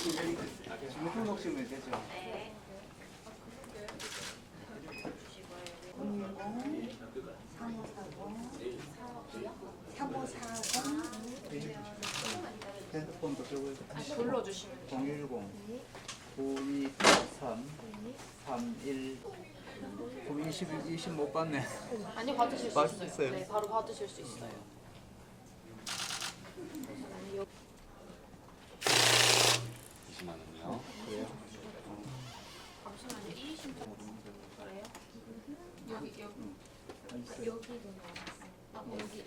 주시면 되죠. 네. 3540 핸드폰도 들고 있어요. 불러주시면 010 9283 31 그럼 20, 20 못 받네. 아니 받으실 수. 있어요? 네, 바로 받으실 수 있어요. 20만 원이요. 그래요? 잠시만요. 2심 그래요? 여기 여기 여기도 나왔어 아, 여기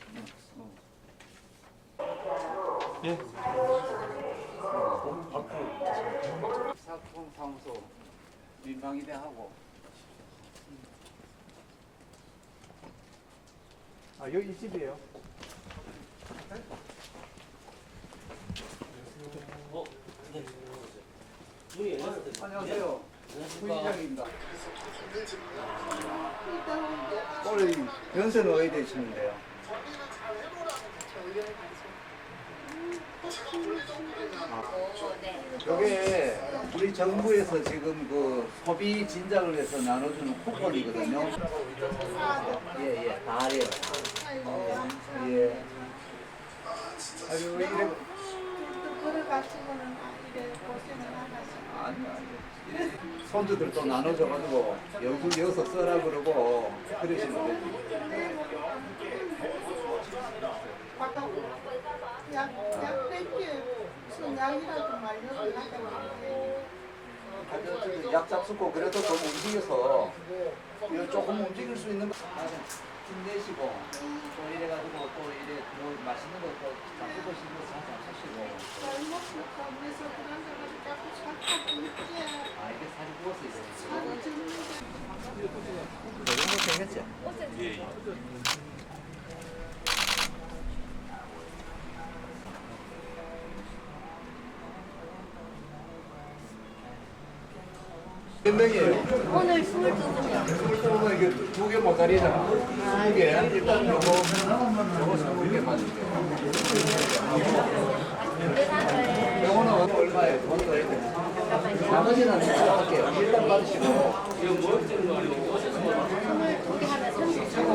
사통 사무소 민방위대 하고. 아 여기 이 집이에요. 안녕하세요. 부시장입니다. 오늘 연세는 어디 되시는데요? 이게 우리 정부에서 지금 그 소비 진작을 위해서 나눠주는 쿠폰이거든요. 예, 예, 다 알아요. 예. 아유, 왜 이래? 그래가지고는 이래 고생을 아니요, 아니요. 손주들도 나눠줘가지고 여기 여기서 써라 그러고 그러시면 되지. 약약 뺄게 무슨 약이라도 말려서 하다가 약 잡수고 그래도 좀 움직여서 조금 움직일 수 있는 거 힘내시고 또 이래가지고 또 이래 뭐 맛있는 거또 자꾸 드시는 거 한잔 하시고 잘못부터 그래서 그런 사람이 자꾸 착하고 있지 아 이게 살이 부어서 있어요. 하루 종일 이 정도 되겠죠? 몇 명이에요? 오늘 22분이요 그러면 이게 두개 모자리잖아. 두 개. 일단 요거 요거 스무 개 맞을게요. 요거는 얼마예요? 돈 더해야 돼. 나머지는 제가 할게요. 일단 받으시고